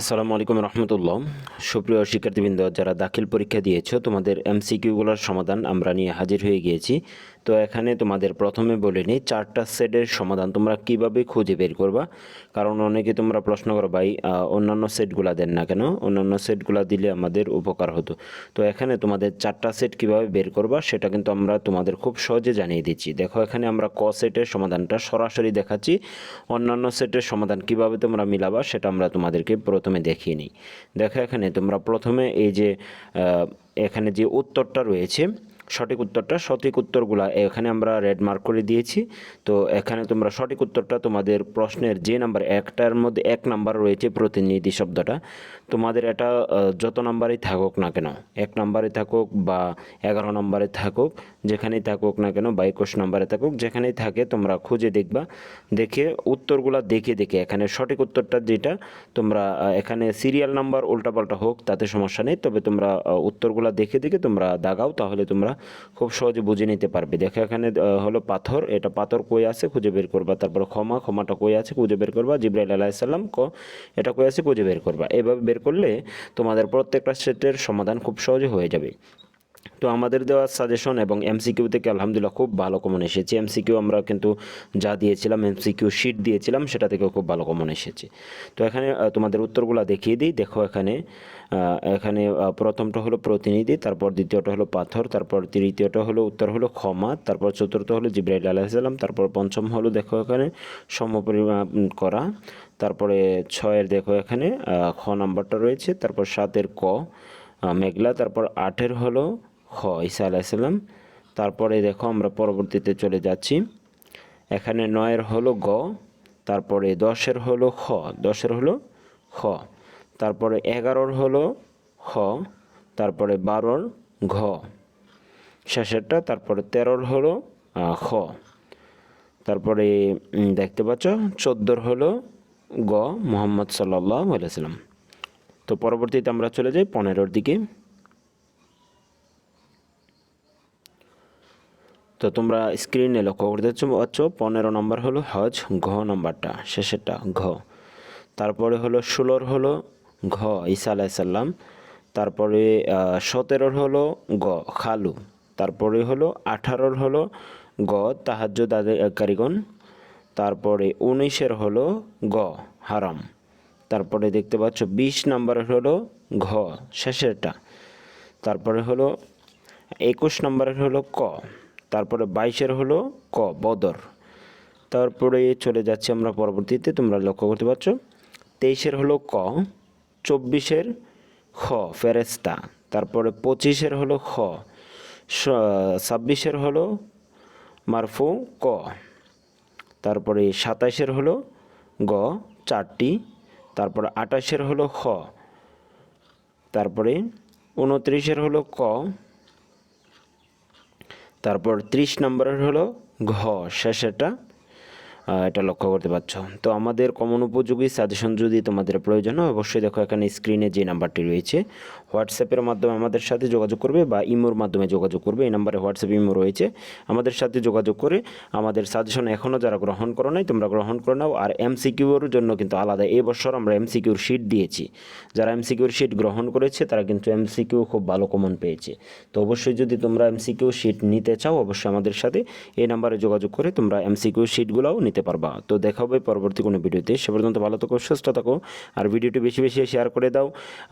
আসসালামু আলাইকুম রহমতুল্লাহ। সুপ্রিয় শিক্ষার্থীবৃন্দ, যারা দাখিল পরীক্ষা দিয়েছ, তোমাদের এমসিকিউগুলোর সমাধান আমরা নিয়ে হাজির হয়ে গিয়েছি। তো এখানে তোমাদের প্রথমে বলে নিই, চারটা সেটের সমাধান তোমরা কীভাবে খুঁজে বের করবা? কারণ অনেকে তোমরা প্রশ্ন করো, ভাই অন্যান্য সেটগুলো দেন না কেন? অন্যান্য সেটগুলো দিলে আমাদের উপকার হতো। তো এখানে তোমাদের চারটা সেট কীভাবে বের করবা, সেটা কিন্তু আমরা তোমাদের খুব সহজে জানিয়ে দিচ্ছি। দেখো, এখানে আমরা ক সেটের সমাধানটা সরাসরি দেখাচ্ছি। অন্যান্য সেটের সমাধান কীভাবে তোমরা মিলাবা, সেটা আমরা তোমাদেরকে প্রথমে দেখিয়ে নিই। দেখো, এখানে তোমরা প্রথমে এই যে এখানে যে উত্তরটা রয়েছে সঠিক উত্তরটা, সঠিক উত্তরগুলা এখানে আমরা রেড মার্ক করে দিয়েছি। তো এখানে তোমরা সঠিক উত্তরটা তোমাদের প্রশ্নের যে নাম্বার একটার মধ্যে এক নাম্বার রয়েছে প্রতিনিধি শব্দটা, তোমাদের এটা যত নাম্বারই থাকুক না কেন, এক নাম্বারে থাকুক বা এগারো নাম্বারে থাকুক, যেখানেই থাকুক না কেন বা একুশ নাম্বারে থাকুক, যেখানেই থাকে তোমরা খুঁজে দেখবা, দেখে উত্তরগুলা দেখে দেখে এখানে সঠিক উত্তরটা যেটা, তোমরা এখানে সিরিয়াল নাম্বার উল্টাপাল্টা হোক, তাতে সমস্যা নেই, তবে তোমরা উত্তরগুলা দেখে দেখে তোমরা দাগাও, তাহলে তোমরা খুব সহজে বুঝে নিতে পারবে। দেখো, এখানে হলো পাথর। এটা পাথর কই আছে? খুঁজে বের করবা। তারপর ক্ষমা, ক্ষমাটা কই আছে? খুঁজে বের করবা। জিব্রাইল আলাইসাল্লাম ক, এটা কই আছে? খুঁজে বের করবা। এভাবে বের করলে তোমাদের প্রত্যেকটা সেটের সমাধান খুব সহজে হয়ে যাবে। তো আমাদের দেওয়া সাজেশন এবং এমসিকিউ থেকে আলহামদুলিল্লাহ খুব ভালো কমন এসেছে। এমসিকিউ আমরা কিন্তু যা দিয়েছিলাম এমসিকিউ শিট দিয়েছিলাম, সেটা থেকেও খুব ভালো কমন এসেছে। তো এখানে তোমাদের উত্তরগুলো দেখিয়ে দিই। দেখো এখানে এখানে প্রথমটা হলো প্রতিনিধি, তারপর দ্বিতীয়টা হলো পাথর, তারপর তৃতীয়টা হলো, উত্তর হলো ক্ষমা, তারপর চতুর্থ হলো জিব্রাইল আলাইসাল্লাম তারপর পঞ্চম হলো দেখো এখানে সমপরিমাপ করা, তারপরে ছয়ের দেখো এখানে খ নাম্বারটা রয়েছে, তারপর সাতের ক মেঘলা, তারপর আটের হলো খ, ঈসা আলাইসাল্লাম তারপরে দেখো আমরা পরবর্তীতে চলে যাচ্ছি। এখানে নয়ের হলো গ, তারপরে দশের হলো খ, দশের হলো খ। তারপরে এগারোর হলো খ, তারপরে বারোর ঘ। শেষেরটা, তারপরে তেরোর হলো খ। তারপরে দেখতে পাচ্ছ, চোদ্দোর হলো গ, মোহাম্মদ সাল্লাহ আলাইসাল্লাম তো পরবর্তীতে আমরা চলে যাই পনেরোর দিকে। তো তোমরা স্ক্রিনে লক্ষ্য করতে পারছ পনেরো নম্বর হলো হজ, ঘ নম্বরটা শেষেরটা ঘ। তারপরে হলো ষোলোর হলো ঘ, ঈসা আলাইসাল্লাম তারপরে সতেরোর হলো গ, খালু। তারপরে হলো আঠারোর হলো গ, তাহাজ্জুদ কারিগণ তারপরে উনিশের হলো গ, হারাম। তারপরে দেখতে পাচ্ছ, বিশ নম্বরের হলো ঘ, শেষেরটা। তারপরে হলো একুশ নম্বরের হলো ক। তারপরে বাইশের হলো ক, বদর। তারপরে চলে যাচ্ছি আমরা পরবর্তীতে, তোমরা লক্ষ্য করতে পারছ। তেইশের হলো ক, চব্বিশের খ ফেরেস্তা তারপরে পঁচিশের হলো খ ছাব্বিশের হলো মারফু ক। তারপরে সাতাশের হলো গ, চারটি। তারপরে আঠাশের হলো খ। তারপরে উনত্রিশের হলো ক তারপর ত্রিশ নম্বরের হলো ঘ শেষেরটা এটা লক্ষ্য করতে পারছ। তো আমাদের কমন উপযোগী সাজেশন যদি তোমাদের প্রয়োজন হয়, অবশ্যই দেখো এখানে স্ক্রিনে যে নাম্বারটি রয়েছে হোয়াটসঅ্যাপের মাধ্যমে আমাদের সাথে যোগাযোগ করবে বা ইমোর মাধ্যমে যোগাযোগ করবে। এই নাম্বারে হোয়াটসঅ্যাপ ইমো রয়েছে। আমাদের সাথে যোগাযোগ করে আমাদের সাজেশন এখনও যারা গ্রহণ করো নাই, তোমরা গ্রহণ করে নাও। আর এমসিকিউর জন্য কিন্তু আলাদা এই বছর আমরা এমসিকিউর শিট দিয়েছি। যারা এমসিকিউর শিট গ্রহণ করেছে, তারা কিন্তু এমসিকিউ খুব ভালো কমন পেয়েছে। তো অবশ্যই যদি তোমরা এমসিকিউ শিট নিতে চাও, অবশ্যই আমাদের সাথে এই নাম্বারে যোগাযোগ করে তোমরা এমসিকিউ শিটগুলোও নিতে পারবা। তো দেখা হবে পরবর্তী কোনো ভিডিওতে। সে পর্যন্ত ভালো থাকো, সুস্থ থাকো। আর ভিডিওটি বেশি বেশি শেয়ার করে দাও।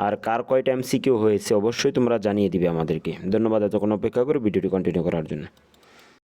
আর কার কয়টা এমসিকিউ হয়েছে অবশ্যই তোমরা জানিয়ে দিবে আমাদেরকে। ধন্যবাদ এতক্ষণ অপেক্ষা করে ভিডিওটি কন্টিনিউ করার জন্য।